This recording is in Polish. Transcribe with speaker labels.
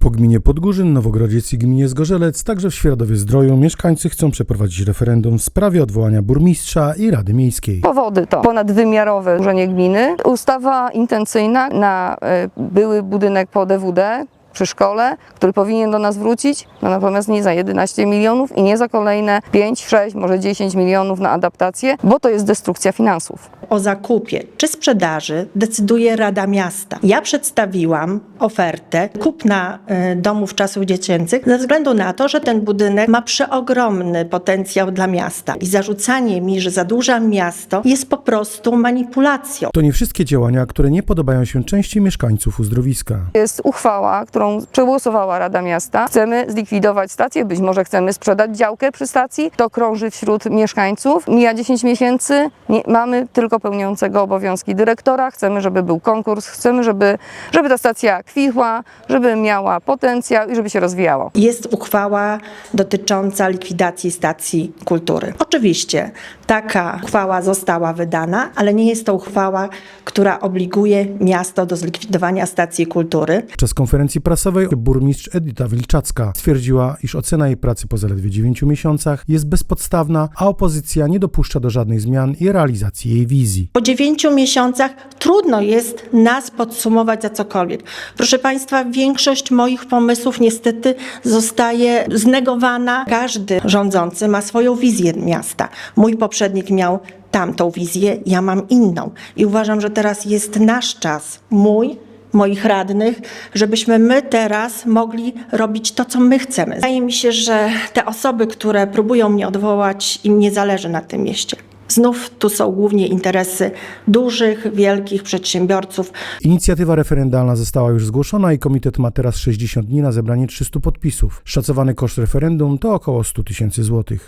Speaker 1: Po gminie Podgórzyn, Nowogrodziec i gminie Zgorzelec, także w Świeradowie Zdroju mieszkańcy chcą przeprowadzić referendum w sprawie odwołania burmistrza i Rady Miejskiej.
Speaker 2: Powody to ponadwymiarowe urzędzie gminy, ustawa intencyjna na e, były budynek po DWD przy szkole, który powinien do nas wrócić, no natomiast nie za 11 milionów i nie za kolejne 5, 6, może 10 milionów na adaptację, bo to jest destrukcja finansów.
Speaker 3: o zakupie czy sprzedaży decyduje Rada Miasta. Ja przedstawiłam ofertę kupna y, domów czasów dziecięcych ze względu na to, że ten budynek ma przeogromny potencjał dla miasta i zarzucanie mi, że zadłużam miasto jest po prostu manipulacją.
Speaker 1: To nie wszystkie działania, które nie podobają się części mieszkańców uzdrowiska.
Speaker 2: Jest uchwała, którą przegłosowała Rada Miasta. Chcemy zlikwidować stację, być może chcemy sprzedać działkę przy stacji. To krąży wśród mieszkańców. Mija 10 miesięcy, nie, mamy tylko pełniącego obowiązki dyrektora. Chcemy, żeby był konkurs, chcemy, żeby, żeby ta stacja kwitła, żeby miała potencjał i żeby się rozwijała.
Speaker 3: Jest uchwała dotycząca likwidacji stacji kultury. Oczywiście taka uchwała została wydana, ale nie jest to uchwała, która obliguje miasto do zlikwidowania stacji kultury.
Speaker 1: Podczas konferencji prasowej burmistrz Edyta Wilczacka stwierdziła, iż ocena jej pracy po zaledwie 9 miesiącach jest bezpodstawna, a opozycja nie dopuszcza do żadnych zmian i realizacji jej wizji.
Speaker 3: Po dziewięciu miesiącach trudno jest nas podsumować za cokolwiek. Proszę Państwa, większość moich pomysłów niestety zostaje znegowana. Każdy rządzący ma swoją wizję miasta. Mój poprzednik miał tamtą wizję, ja mam inną. I uważam, że teraz jest nasz czas, mój, moich radnych, żebyśmy my teraz mogli robić to, co my chcemy. Wydaje mi się, że te osoby, które próbują mnie odwołać, im nie zależy na tym mieście. Znów tu są głównie interesy dużych, wielkich przedsiębiorców.
Speaker 1: Inicjatywa referendalna została już zgłoszona i komitet ma teraz 60 dni na zebranie 300 podpisów. Szacowany koszt referendum to około 100 tysięcy złotych.